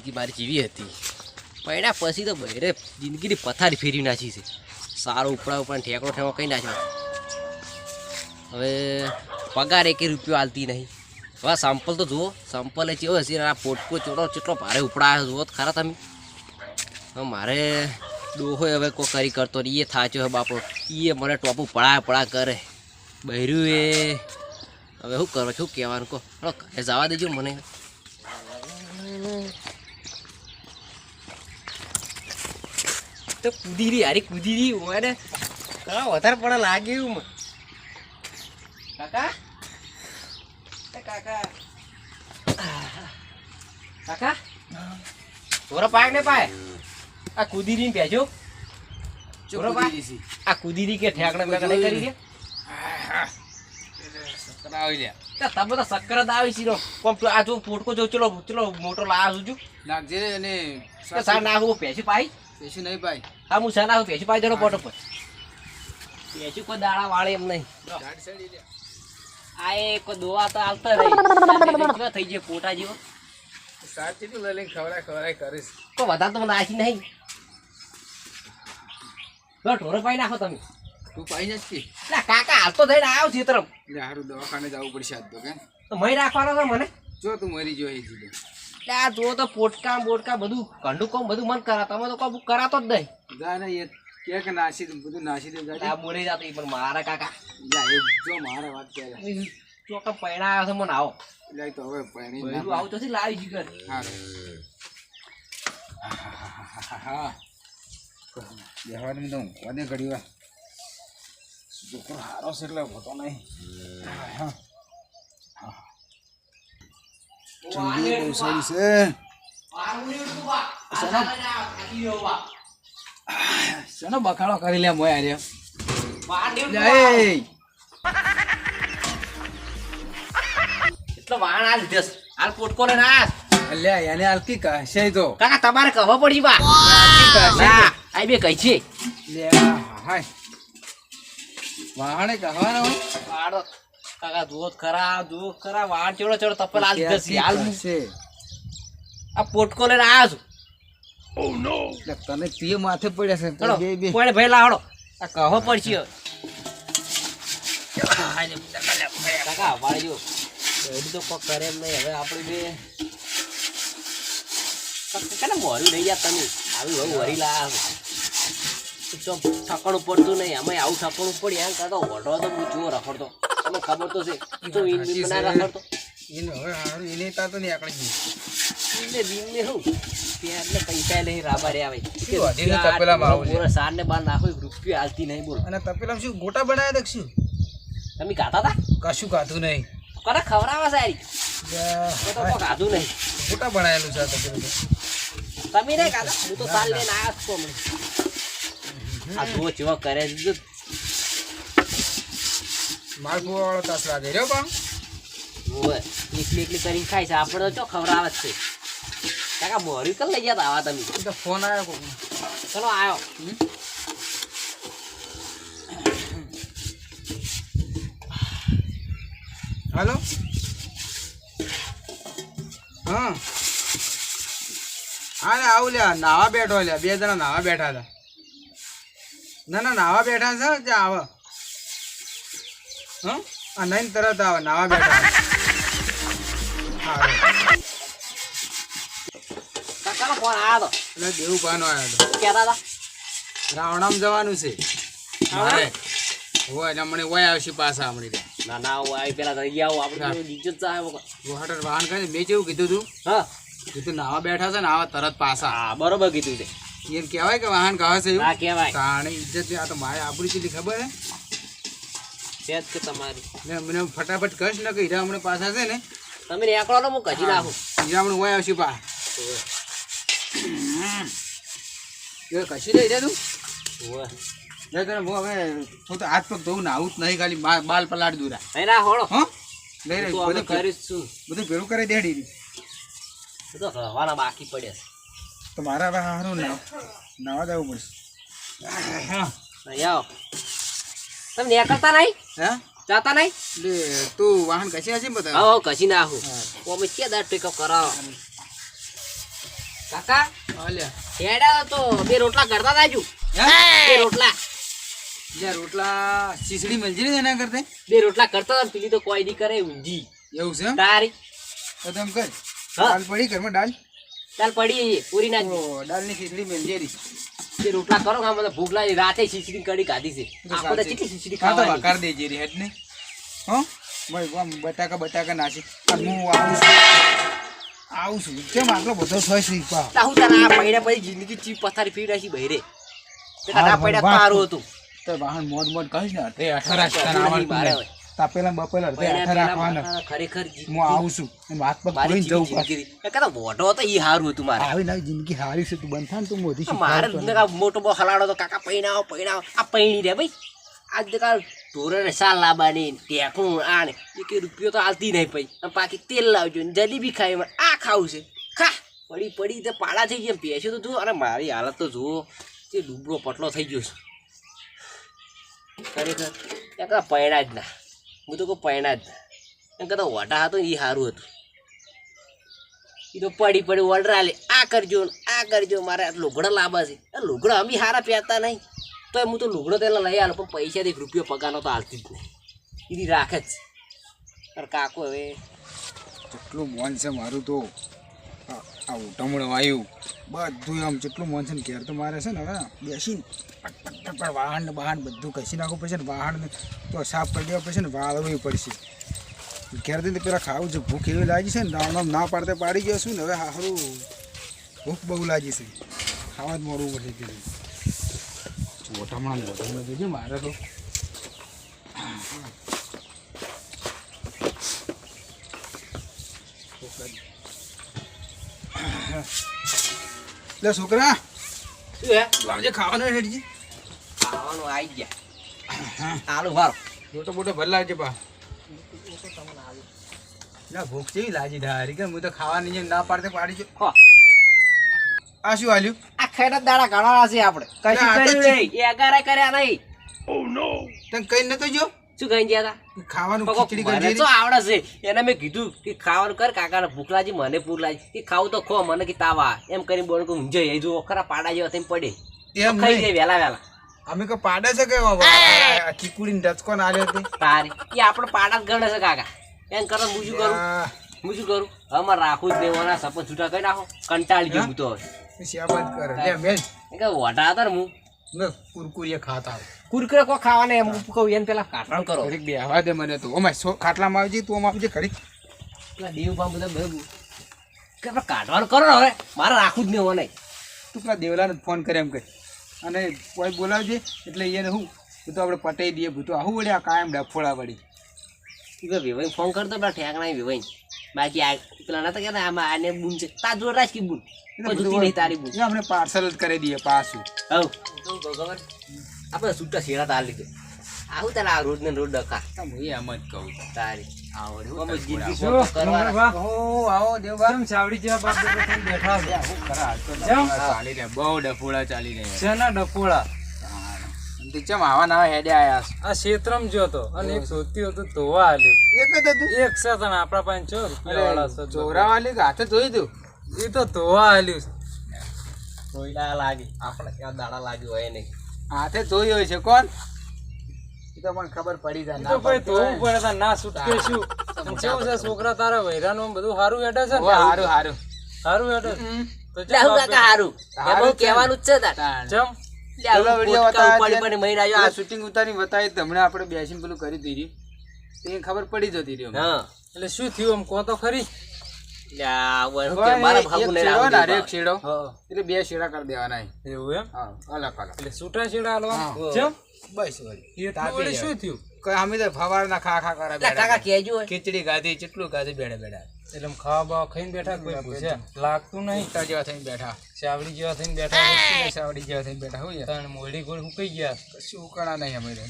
જિંદગી મારી જીવી હતી. પૈણા પછી તો બહેરે જિંદગીની પથારી ફેરવી નાખી છે. સારો ઉપડા ઉપડા ઠેકડો ઠેકો કઈ નાખ્યો. હવે પગાર એકે રૂપિયો હાલતી નહીં. હવે સેમ્પલ તો જુઓ. સંપલે ચેવો હશે આ પોટકો ચોટો ચેટલો ભારે ઉપડા જુઓ ખરા તમે. મારે ડોહો હવે કોઈ કરી કરતો એ થાચો હે બાપો એ મને ટોપું પડા પડા કરે. બહેર્યું એ. હવે શું કરો છું? કહેવાનું કહો? ઘરે જવા દેજો મને. તો કૂદી રહી હારી કૂદી રહી હોય ને કા વધારે પણ લાગે એવું કાકા? કાકા. કાકા? થોડો પાય ને પાય. આ કૂદી રહી બેજો ચોરો પાય. આ કૂદી રહી કે ઠેકડા બેકડા કરી દે તમે તો સક્કર જ આવી છીરો કોમ આ જો પોટકો જો ચલો ચલો મોટો લાવ્યો છું નાખજે અને નાખું પેસી પાઈ પૈસું નહીં ભાઈ. હા હું સાના પેસી પાઈ દેનો પોટો પર પેસી કોઈ દાડા વાળે એમ નહીં. આ એ કોઈ દોવા તો આવતા રહી. થઈ જાય પોટા જેવો. સાચી તો લઈ ખવડાય ખવડાય કરીશ. તો વધારે તો નાખી નહીં. તો ઢોરો પાઈ નાખો તમે. તું પાઈ નથી ના કાકા હાલ તો થઈને આવ્યો તરફ એટલે હારું દવાખાને જવું પડશે આજ તો કે તો મય રાખવાનો છે મને? જો તું મરી જો એ જીલે એટલે આ જુઓ તો પોટકા બોટકા બધું કંડું કોમ બધું મન કરા તમે તો કોઈ કરાતો જ નહીં. જા ને એ કે કે નાસી બધું નાસી દે જા આ બોલી જાતી પણ મારા કાકા. જા એ જો મારા વાત કરે ચોકા પૈણા આવ્યો છે મને આવો. એટલે તો હવે પૈણી ના આવું તો લાવી જીગર. હારું હા બેહવાની તો વધે ઘડી વાર છોકરો હારો છે એટલે હોતો નહીં. હા. ઠંડી બહુ સારી છે શેનો બખાડો કરી લે મોય લે એટલો વાણ આલ લીધેસ હાલ પોટકો લઈને આસ અલ્યા એને આલકી કહેશે તો કાકા તમારે કહો પડી બા આ બે કહી છે લે હાય વાહણે કહેવાના વાડો કાકા જુઓ તો ખરા જુઓ તો ખરા વાણ ચેડો ચેડો તપેલ હાલ લીધેસ હાલ છે આ પોટકો લઈને આવ્યો છું. એટલે તને તે માથે પડ્યા છે બે પડે ભાઈ લાવડો આ કહો પડશે. કાકા વાળજો એડી તો કોક કરે એમ નહીં. હવે આપણે બે કાકા મોર્યું નહીં યાર તમે આવી હવે વરી તો ઠકણું પડતું નહીં અમે આવું ઠકણું પડી એમ કરતો વઢો તો હું જુઓ રખડતો. તમને ખબર તો છે. તો ઈન બીન ના રખડતો ઈન હવે હારું ઈને તા તો નહીં આકડી ગયું. ઈનને બીનને શું? ત્યારને પૈસા લઈ રાબા રે આવે અઢીને તપેલામાં આવું? પૂરા સાર ને બાર નાખો રૂપિયો હાલતી નહીં બોલ. અને તપેલામાં શું ગોટા તા શું? તમે ખાતા હતા? કશું ખાધું નહીં. કરે ખવડાવે સારી. તો તો ખાધું નહીં. ગોટા બનાવેલું છે તપેલું તમે નહીં ખાતા? હું તો સાલ લઈને આવ્યો છું. આ જો જેવો કરે જો માલપુઆ વાળો તાસ લાગે. રહ્યો પણ? જુઓ, એકલી એકલી કરીને ખાય છે. આપણે તો ખવડાવે જ છે. કાકા મોર્યું કલ લઈ ગયા આવા તમે? તો ફોન આવ્યો કોકનો. ચલો આવ્યો હાલો? હા. ને આવું લ્યા નાવા બેઠો લ્યા બે જણા નાવા બેઠા હતા ના ના નાવા બેઠા છે ત્યાં આવે. હા? આ નહીં તરત આવે નાવા બેઠા કાકાનો ફોન આવ્યો એટલે દેવુભાનો આવ્યો હતો કહેતા હતા? રાવણામ જવાનું છે. મારે. હોય એટલે હમણાં વય આવશે પાછા હમણાં ના ના હું આવી પેલા રહી આવું. આપણે ઇજ્જત જાય વગર. વાહન કરીને મેં જેવું કીધું તું? હા. કીધું નાવા બેઠા છે ને આવા તરત પાછા. હા બરોબર કીધું છે. એમ કહેવાય કે વાહન કહે છે એવું? કહેવાય. તાણે ઇજ્જત આ તો મારે આપણી ચીલી ખબર હે? જ કે તમારી. ને મને ફટાફટ કશ ને કે હીરા હમણાં પાછા છે ને. તમે નીકળો ને હું કજી નાખું હીરા હમણાં હોય આવશે પા એ કશી લઈ જા તું. ઓય લે તને હું હવે હું તો હાથ પગ ધોઉં ને આવું જ નહીં ખાલી બાલ પલાડ દૂર. નહીં ના હોળો હો? લઈ લે હું બધું કરીશ છું. બધું ભેળું કરી દેડી હું તો રહેવાના બાકી પડ્યા તો મારા હવે હારું ના નવા જવું પડશે. અહીં આવો. તમે નીકળતા નહીં? હે? જાતા નહીં? લે તું વાહન કશી હશે ને બધા? હા કશી નાખું અમે કે દાડ ટેકઅપ કરાવો કાકા અલ્યા હેડા તો બે રોટલા કરતા દાજુ બે રોટલા. જ્યાં રોટલા ખીચડી મળજી ને એના કરતે? બે રોટલા કરતા ને પેલી તો કોઈ દી કરે ઉંજી એવું છે? તારી. તો તમ કર. હા. દાલ પડી ઘરમાં દાલ ચાલ પડી પૂરી નાખ. ઓ દાલની ખીચડી મેંજેરી. તે રોટલા કરો હા મને ભૂખ લાગી. રાતે ખીચડી કડી ખાધી છે. આપણે તો કેટલી ખીચડી તો ખાવાની. દેજે રે હેડ ને હો? ભાઈ આમ બટાકા બટાકા નાસી હું આવું છું. આવું છું. કેમ આટલો બધો થાય છે પા તાહુ તારા આ પૈડા પછી જિંદગી ચી પથારી ફીડા છે બહેરે. તે ના પૈડા તારું તો- હતું. તો વાહન મોડ મોડ કહીશ ને. તે અઠાર નહીં, તને આવડતું મારે નહીં. તાપેલા બપેલા અડધે પૈડા રાખવાના. ખરેખર હું આવું છું એમ વાત પર કોઈ જવું પડે કદાચ મોઢો હતો એ સારું હતું મારે. આવી નાખી જિંદગી હારી છે તું બંધ થાય તું મોદી મારે ને કાં મોટો બો હલાડો તો કાકા પૈણાવો પૈણાવો. આ પૈણી રે ભાઈ. આજ તો કાલ ઢોરને સાલ લાવવાની ટેકણું આને એક રૂપિયો તો આલતી નહીં પછી પાકી તેલ લાવજો જલેબી ખાઈ મને આ ખાવું છે. ખા. પડી પડી તે પાડા થઈ ગયા. બેસ્યો તો જુઓ. અને મારી હાલત તો જુઓ. તે ડૂબરો પટલો થઈ ગયો છે. ખરેખર. ત્યાં પૈણા જ ના. હું તો કોઈ પૈણા જ. એમ કદાચ વટા હતો એ સારું હતું. એ તો પડી પડી ઓર્ડર આલે આ કરજો આ કરજો, મારે લુગડા લાંબા છે. લુગડા અમે હારા પહેરતા નહીં. તો હું તો લુગડો તેના લઈ આલો, પણ પૈસાથી એક રૂપિયો પગારનો તો હાલતી જ નહીં. એની રાખે જ. પણ કાકો હવે. કેટલું મોન છે મારું તો, આ- આ વાયું બધું આમ જેટલું મોન છે ને ઘેર તો મારે છે ને હવે બેસીને પટ પટ વાહન ને બહાન બધું ઘસી નાખવું પડશે ને વાહન તો સાફ કરી દેવા પડશે ને વાળવું પડશે. ઘેરથી પેલા ખાવું છે. ભૂખ એવી લાગી છે ને રામ ના પાડતે પાડી ગયો છું ને હવે સારું ભૂખ બહુ લાગી છે. ખાવા જ મોડું પડશે ગયું મોટામણા મોટામણા જોજે મારે તો. એટલે છોકરા. લાવજે ખાવાનું હેડજી ખાવાનું આવી ગયા. આલુ વારો. મોટો મોટો ભર લાવજે પા. ના ભૂખ કેવી લાગી ડારી કે હું તો ખાવાની જેમ ના પાડતે પાડી જો આ શું આલ્યું? આ ખેડા દાડા ઘણા છે આપણે. કશું ના, કર્યું નહીં. કર્યા નહીં. તને કઈ નતો જો શું કહી ગયા હતા ખાવાનું ખીચડી મને તો આવડે છે. એને મેં કીધું કે ખાવાનું કર કાકાને ભૂખ લાગી મને ભૂખ લાગી. કે ખાવું તો ખો મને કે તાવા એમ કરીને બોલ કે ઊંઝે એ જુઓ ખરા પાડા જેવા થઈને પડે. એમ ખાઈ જાય વેલા વેલા અમે કો પાડે છે કે આ ચીકુડીને ડચકો ના આલ્યો તે? તારી. એ આપણે પાડા જ ગણે છે કાકા. એમ કરો હું શું કરું? હું શું કરું? હવે મારે રાખવું જ નહીં છૂટા કરી નાખો. કંટાળી ગયો તો. હવે શ્યાબાદ કરે. લે મેલ કે વઢા હતા ને હું. ને કુરકુરિયા ખાતા. કુરકુરે કો ખાવાને એમ કહું એને પેલા કાટણ કરો. ઘડીક બે દે મને તો. ઓમાય સો ખાટલામાં આવજે તું આમ આવજે ઘડીક. પેલા દેવ પામ બધા બધું કે કાઢવાનું કરો હવે મારે રાખવું જ નહીં ઓને તું પેલા દેવલાને ફોન કરે એમ કહી. અને કોઈ બોલાવજે એટલે એને હું તો આપણે પટાઈ દઈએ ભૂતો આવું વળી આ કાયમ ડફોળા વળી. વિવાઈ ફોન કરતો પેલા ઠેકણા વિવાઈ બાકી આ પેલા નતા કહેતા આમાં આને બુન છે. તાર જોડે રાખી કે બુન. આપણે પાર્સલ જ કરી દઈએ પાછું. હવ. ખબર આપણે છૂટા શેરા તાર લીધે. આવું તારા આ રોડ ને રોડ ડકા હું એમ જ કહું તારી. આપડા છો? પાસે છે ચોરાવાલી કે હાથે જોઈ તું એ તો ધોવા આલ્યું છે. લાગે. આપણે ક્યાં દાડા લાગ્યું હોય નહીં. હાથે ધોઈ હોય છે કોણ? એ તો પણ ખબર પડી જાય. ના ભાઈ ધોવું પડે તાર ના છૂટકે શું કેવું છે છોકરા તારા વૈરાનું બધું સારું હેડે છે ઓવે, ને હારું હારું. સારું હેડે તો એટલે કાકા હારું. હારું એમાં કહેવાનું જ છે તાર. તાણ. ચમ? એટલે આવું પેલો વીડિયો પોટકા બતાવ્યા ઉપાડી ઉપાડી મહિના આવ્યો આ આ શૂટિંગ ઉતારી બતાવી તો આપણે બેસીને પેલું કરી દીધી. તે ખબર પડી જતી રહી હા. એટલે શું થયું આમ કહો તો ખરી? એટલે ને બે છેડા કરી દેવાના. એવું એમ? અલગ એટલે છૂટા હાલવા? બસ. શું થયું? કોઈ અમે તો ફવારના ખા ખા કરે એટલે કાકા ખીચડી ગાધી ચેટલું ગાધી બેડે બેડા. એટલે ખાવા બાવા ખાઈને બેઠા કોઈ પૂછ્યા લાગતું નહીં? ઉતા જેવા થઈને બેઠા. ચાવડી જેવા થઈને બેઠા. સાવડી જેવા થઈને બેઠા હોય? તાણ મોડી ગોળ હુકાઈ ગયા. કશું ઉકળા નહીં અમે તો.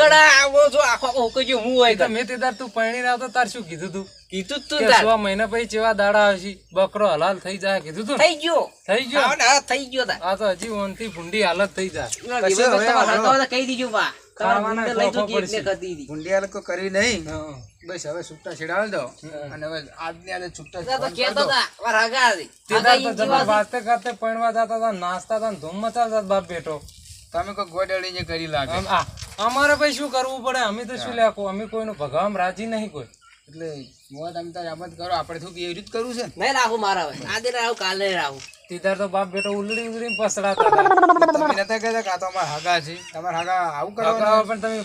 કડા આવો છો આખો આખો ગયો. હું હોય એ તો તો. તે તાર તું પરણી ના તો તાર શું કીધું તું? કીધું તું તાર. સો મહિના પછી જેવા દાડા આવશે બકરો હલાલ થઈ જાય કીધું તું થઈ ગયો. થઈ ગયો? હા થઈ ગયો આ તો હજી ઓનથી ભૂંડી હાલત થઈ જાય. તો કહી દીજો બા. ખાવાના ગુંડે લઈ જો શોખો કે એકને પડશે. ખાધી હતી. ગુંડિયાલ કો કરી નહીં. હા. બસ હવે છૂટા છેડાવી દો. અને હવે આજની આજે છૂટા તો. હતા, હતી. વાતે કરતે પૈણવા જતા હતા નાસ્તા હતા ધૂમ મચાવતા બાપ બેટો. તમે કોઈ ગોડેડી જે કરી લાગે. અમારે ભાઈ શું કરવું પડે? અમે તો શું લેખો? અમે કોઈનું ભગવાન રાજી નહીં કોઈ. એટલે મોત તમે તારે આમ કરો. આપણે શું એવી રીત કરવું છે? ને નહીં રાખું મારા હવે. આજે રાખું કાલે રાખું તીધાર તો બાપ બેટો ઉલડી ઉલડી પસડાતા હતા. તમે નતા કહેતા કે આ તો અમારા હગા છે. તમારા હગા આવું કરવાનું? પણ તમે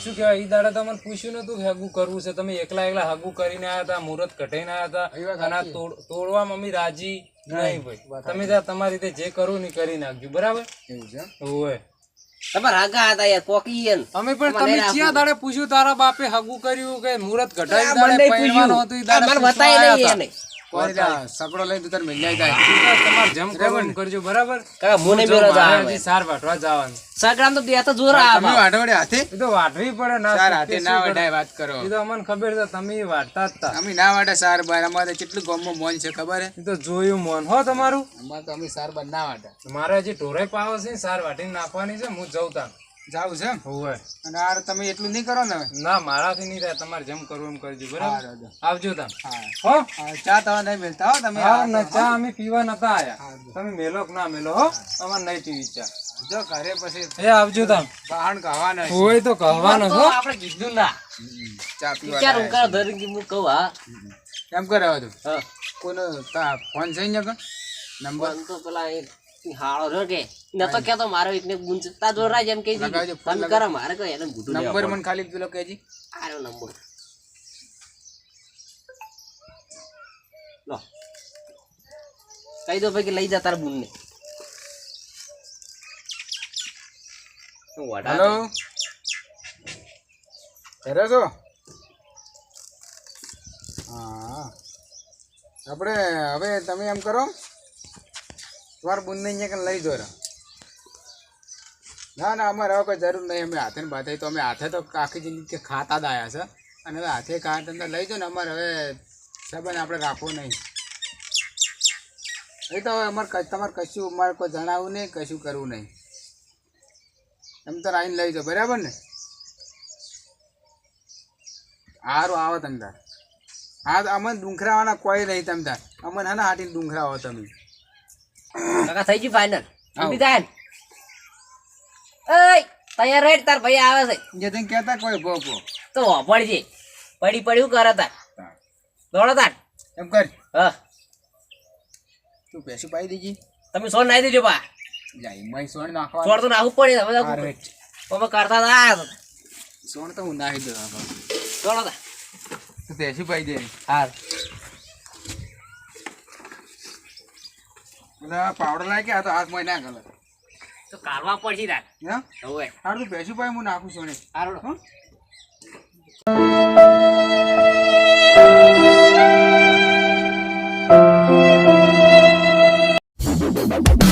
શું કહેવાય એ દાડે તમને પૂછ્યું નતું કે હગું કરવું છે. તમે એકલા એકલા હગું કરીને આવ્યા હતા મુહૂર્ત કઢાઈને આવ્યા હતા. અને તોડવા મમ્મી તોડવામાં અમે રાજી નહીં ભાઈ તમે ત્યાં તમારી રીતે જે કરવું ને કરી નાખજો. બરાબર? એવું છે ઓય તમારા હગા હતા યાર કોકી યાર. અમે પણ તમે. ચિયા દાડે પૂછ્યું તારા બાપે હગું કર્યું કે મુહૂર્ત કઢાઈ દાડે પહેરવાનો હતું ઈ દાડે મને બતાય નહીં એને. કોઈ ના, તું મિલ્યા જાય હતા. ઈ તો તમારે જેમ કરવું કરજો બરાબર? કાકા મને જો મેળો જ મારે આવે. સાર વાટવા જવાનું. સગડામ તો બે તો જોર તમે આવે. હાથે? એ તો વાટવી પડે ના સાર હાથે ના શું વાત કરો. એ તો અમને ખબર છે તમે વાટતા જ અમે ના વાટે સાર બાર અમારે કેટલું ગામમાં મોન છે ખબર હે? એ તો જોયું મોન. હો તમારું? અમારે તો અમે સાર બાર ના વાટે મારે હજી ઢોરે પાવો છે સાર વાટીને નાખવાની છે હું જઉં તા જાવું છે? હોવે. અને આ તમે એટલું નહીં કરો ને ના મારાથી નહીં થાય. તમારે જેમ કરવું એમ કરજો બરાબર. આવજો તમે. હો. ચા તવા નહીં મેલતા હો તમે ચા અમે પીવા નતા આયા. તમે મેલો કે ના મેલો હો? અમારે નહીં પીવી ચા. જો ઘરે પછી એ આવજો તમે. બહાણ કહેવાના હોય તો કહેવાનો છો આપણે કીધું ના. ચા પીવા ચાર હું ધરી કે હું કહું હા? એમ કરે હવે તું. હા. કોનો તા ફોન છે ને? નંબર? તો પેલા એક હાળો રહ્યો કે? ન તો કેતો મારો એકને ગુંજ તા જોર એમ કહી ફોન કરો મારે કહો એને ગુડું નંબર મને ખાલી પેલો કહેજી આરો નંબર. લો. કહી દો ભાઈ કે લઈ જા તારા બુનને. હેલો? ઘરે છો? હા. આપણે હવે તમે એમ કરો. તમારા બુનને કણ લઈ રા. ના ના, અમારે હવે કોઈ જરૂર નહીં, અમે હાથે ને તો અમે હાથે તો આખી જિંદગી ખાતા જ આવ્યા છે. અને હવે હાથે ખાતા તમને લઈ જાઓ ને અમારે હવે સંબંધ આપણે રાખવો નહીં. એ તો હવે અમારે તમારે કશું, અમારે કોઈ જણાવવું નહીં, કશું કરવું નહીં. એમ તો આવીને લઈ જાઓ બરાબર ને? સારું આવો તમે તાર. હા અમને ડુંખરાવાના કોઈ નહીં તમે તાર. અમને હા હાટીને ડુંખરાવો તમે. કાકા થઈ ગયું ફાઇનલ ઊભી થાય એય તૈયાર રેડ તાર ભાઈ આવે છે. જે તને કહેતા કોઈ ભો ભો તો પડજે પડી પડ્યું કરે તાર. દોડો તાર. એમ કર. હા. તું પેસી પાઈ દેજી. તમે સોન નાઈ દેજો બા. જાય મય સોન નાખવા. સોળ તો નાખવું પડે હવે હા, નાખવું right. કરતા તા. સોણ તો હું નાખી દઉં દોડો તાર. તું પેસી પાઈ દે. હા બધા પાવડર લાગે આ તો હાથમાં ના ગલે તો કાઢવા પડશે તાર. હા? હવે. હારું તું પેસી પાઈ હું નાખું છું હારો હં? Thank